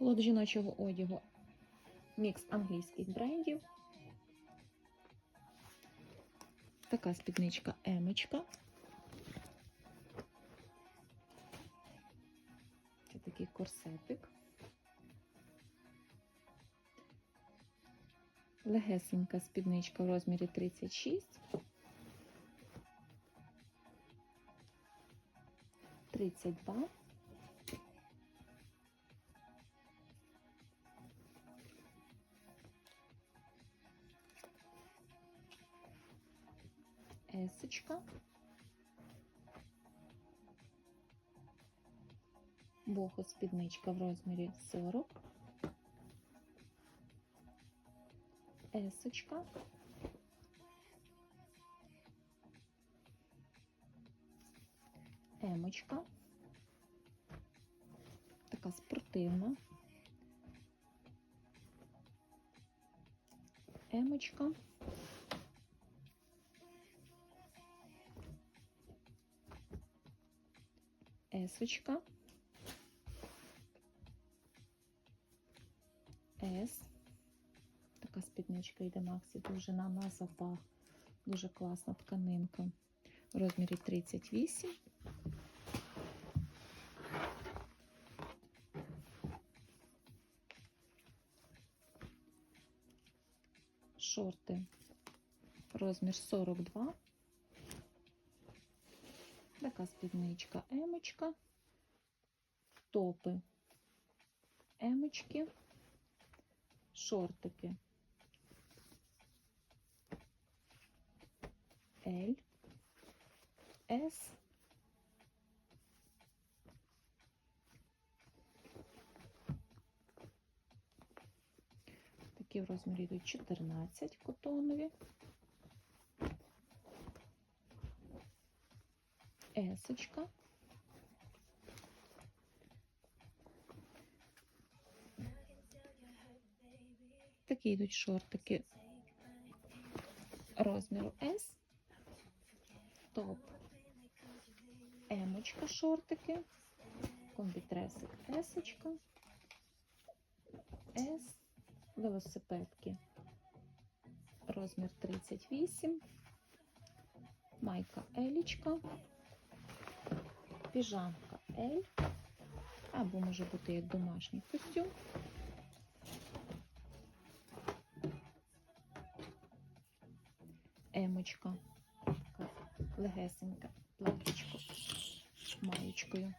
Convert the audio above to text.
Лот жіночого одягу. Мікс англійських брендів. Така спідничка емочка. Це такий корсетик. Легесенька спідничка в розмірі 36. 32. Есочка. Бохо спідничка в розмірі 40. Есочка. Емочка. Така спортивна. Емочка. Есочка. С. Така спідничка йде Максі, довжина на запах. Дуже класна тканинка. В розмірі 38. Шорти. Розмір 42. Така спідничка емочка. Топи емочки. Шортики. L, S, такі в розмірі йдуть 14 котонові, есочка, такі йдуть шортики розміру S, топ, емочка шортики, комбітресик есочка, С, велосипедки, розмір 38, майка елічка, піжамка L, або може бути як домашній костюм. Емочка, легесенька, платочко маєчкою.